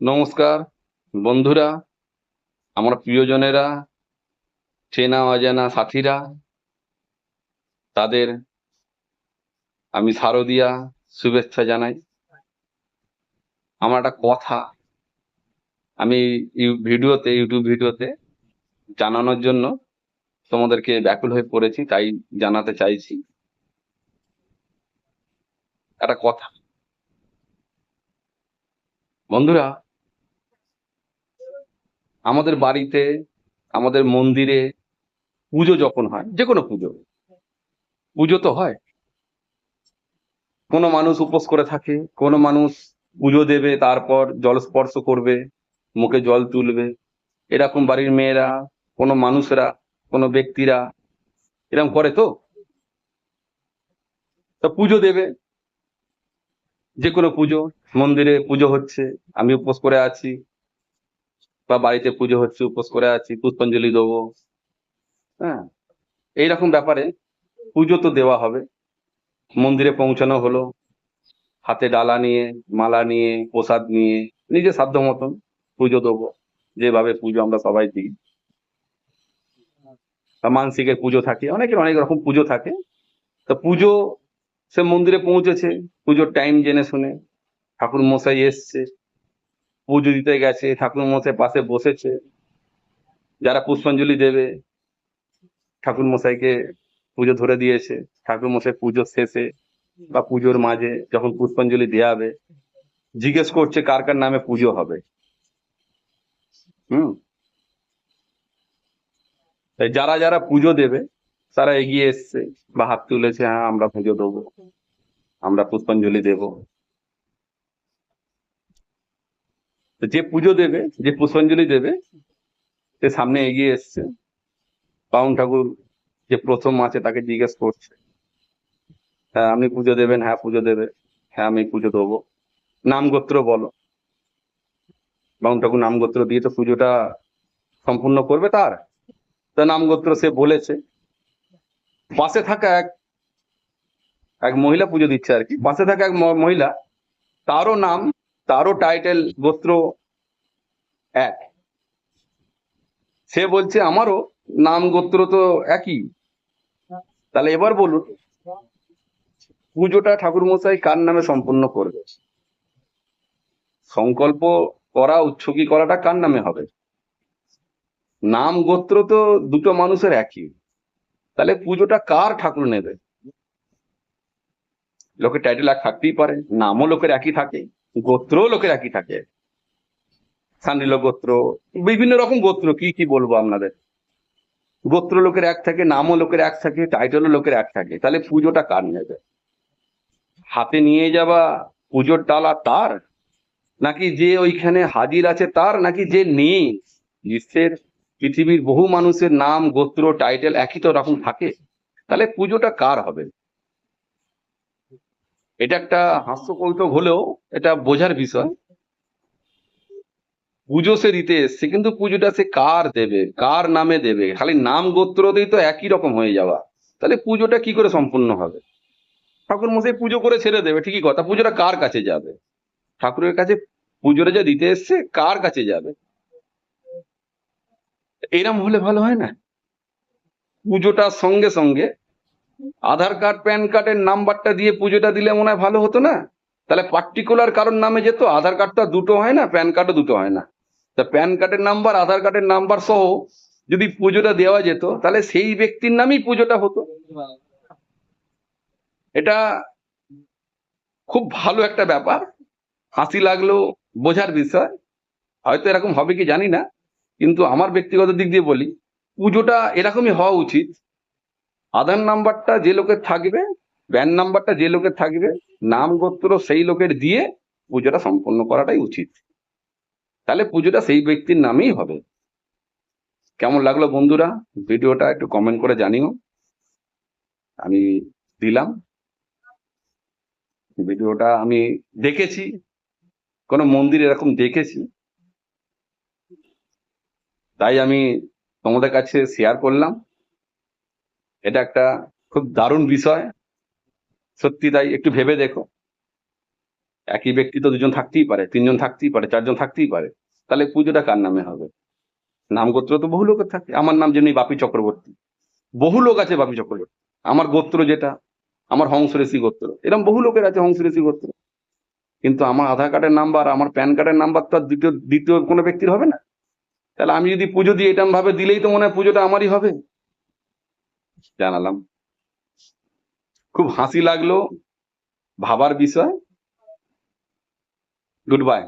নমস্কার, বন্ধুরা, আমার প্রিয়জনেরা, চেনা অজানা সাথীরা, তাদের আমি শারদিয়া শুভেচ্ছা জানাই। আমার একটা কথা, আমি ভিডিওতে, ইউটিউব ভিডিওতে জানানোর জন্য তোমাদেরকে ব্যাকুল হয়ে পড়েছি, তাই জানাতে চাইছি। একটা কথা, বন্ধুরা আমাদের বাড়িতে, আমাদের মন্দিরে পুজো যখন হয়, যে কোনো পুজো পুজো তো হয়। কোনো মানুষ উপোস করে থাকে, কোনো মানুষ পুজো দেবে, তারপর জল স্পর্শ করবে, মুখে জল তুলবে। এরকম বাড়ির মেয়েরা, কোনো মানুষরা, কোনো ব্যক্তিরা এরকম করে তো? তা পুজো দেবে। যে কোনো পুজো, মন্দিরে পুজো হচ্ছে, আমি উপোস করে আছি। বা বাড়িতে পুজো হচ্ছে, উপোস করে আছি, পুষ্পাঞ্জলি দেবো। হ্যাঁ এইরকম ব্যাপারে পুজো তো দেওয়া হবে। মন্দিরে পৌঁছানো হলো, হাতে ডালা নিয়ে, মালা নিয়ে, প্রসাদ নিয়ে, নিজের সাধ্য মতন পুজো দেবো, যেভাবে পুজো আমরা সবাই দিই। মানসিকের পুজো থাকে, অনেকের অনেক রকম পুজো থাকে। তো পুজো সে মন্দিরে পৌঁছেছে, পুজোর টাইম জেনে শুনে, ঠাকুর মশাই এসছে। পুজো দিতে গেছে ঠাকুর মশাই পাশে বসেছে, যারা পুষ্পাঞ্জলি দেবে ঠাকুর মশাইকে পুজো ধরে দিয়েছে ঠাকুর মশাই পুজোর শেষে বা পুজোর মাঝে যখন পুষ্পাঞ্জলি দেওয়া হবে, জিজ্ঞেস করছে কার কার নামে পুজো হবে। হুম? যারা যারা পুজো দেবে, তারা এগিয়ে এসছে, বা হাত তুলেছে হ্যাঁ আমরা পুজো দেবো, আমরা পুষ্পাঞ্জলি দেব তো যে পুজো দেবে, যে পুষ্পাঞ্জলি দেবে, সে সামনে এগিয়ে এসছে। পাউন ঠাকুর যে প্রথম আছে তাকে জিজ্ঞেস করছে হ্যাঁ আপনি পুজো দেবেন? হ্যাঁ পুজো দেবে। হ্যাঁ আমি পুজো দেবো। নাম গোত্র বলো। বাউন ঠাকুর নাম গোত্র দিয়ে তো পুজোটা সম্পূর্ণ করবে তার। তা নাম গোত্র সে বলেছে। পাশে থাকা এক এক মহিলা পুজো দিচ্ছে আর কি। পাশে থাকা এক মহিলা, তারও নাম তারও টাইটেল গোত্র এক। সে বলছে, আমারও নাম গোত্র তো একই। তাহলে এবার বলুন, পুজোটা ঠাকুর মশাই কার নামে সম্পূর্ণ করবে? সংকল্প করা, উৎসুকি করাটা কার নামে হবে? নাম গোত্র তো দুটো মানুষের একই। তাহলে পুজোটা কার ঠাকুর নেবে? লোকের টাইটেল এক থাকতেই পারে, নামও লোকের একই থাকে। গোত্রও লোকের একই থাকে? সান্ডিল গোত্র, বিভিন্ন রকম গোত্র, কি কি বলব আপনাদের? গোত্র লোকের এক থাকে, নামও লোকের এক থাকে টাইটেলও লোকের এক থাকে। তাহলে পুজোটা কার নেবে হাতে নিয়ে যাওয়া পুজোর ডালা তার? নাকি যে ওইখানে হাজির আছে তার? নাকি যে নেই? বিশ্বের পৃথিবীর বহু মানুষের নাম, গোত্র টাইটেল একই তো রকম থাকে। তাহলে পুজোটা কার হবে? এটা একটা হাস্যকৌতুক হলেও এটা বোঝার বিষয়। পুজো সে দিতে এসছে, কিন্তু পুজোটা সে কার দেবে? কার নামে দেবে? খালি নাম গোত্রতেই তো একই রকম হয়ে যাওয়া। তাহলে পুজোটা কি করে সম্পূর্ণ হবে? ঠাকুর মশাই পুজো করে ছেড়ে দেবে, ঠিকই কথা। পুজোটা কার কাছে যাবে? ঠাকুরের কাছে পুজোটা যা দিতে এসছে, কার কাছে যাবে? এরম হলে ভালো হয় না? পুজোটার সঙ্গে সঙ্গে আধার কার্ড, প্যান কার্ডের নাম্বারটা দিয়ে পুজোটা দিলে মনে হয় ভালো হতো না? তাহলে পার্টিকুলার কারোর নামে যেত, আধার কার্ডটা দুটো হয় না, প্যান কার্ডও দুটো হয় না। তা প্যান কার্ডের নাম্বার, আধার কার্ডের নাম্বার সহ যদি পুজোটা দেওয়া যেত, তাহলে সেই ব্যক্তির নামেই পুজোটা হতো। এটা খুব ভালো একটা ব্যাপার। হাসি লাগল, বোঝার বিষয়। হয়তো এরকম হবে কি জানি না, কিন্তু আমার ব্যক্তিগত দিক দিয়ে বলি, পুজোটা এরকমই হওয়া উচিত। আধার নাম্বারটা যে লোকের থাকবে প্যান নাম্বারটা যে লোকের থাকবে, নাম গোত্র সেই লোকের দিয়ে পুজোটা সম্পন্ন করাটাই উচিত। তাহলে পুজোটা সেই ব্যক্তির নামেই হবে। কেমন লাগল বন্ধুরা? ভিডিওটা একটু কমেন্ট করে জানিও। আমি দিলাম। ভিডিওটা আমি দেখেছি। কোনো মন্দির এরকম দেখেছি। তাই আমি তোমাদের কাছে শেয়ার করলাম। এটা একটা খুব দারুণ বিষয়। সত্যি তাই, একটু ভেবে দেখো। একই ব্যক্তি তো দুজন থাকতেই পারে, তিনজন থাকতেই পারে, চারজন থাকতেই পারে। তাহলে পুজোটা কার নামে হবে? নাম গোত্র তো বহু লোকের থাকে। আমার নাম যেমনি বাপি চক্রবর্তী। বহু লোক আছে বাপি চক্রবর্তী। আমার গোত্র যেটা, আমার হংসরেশি গোত্র। এরকম বহু লোকের আছে হংসরেশি গোত্র। কিন্তু আমার আধার কার্ডের নাম্বার, আমার প্যান কার্ডের নাম্বার তো আর দ্বিতীয় দ্বিতীয় কোনো ব্যক্তির হবে না। তাহলে আমি যদি পুজো দিই এরকম ভাবে দিলেই তো মনে হয় পুজোটা আমারই হবে। জানালাম। খুব হাসি লাগল ভাবার বিষয়। Good bye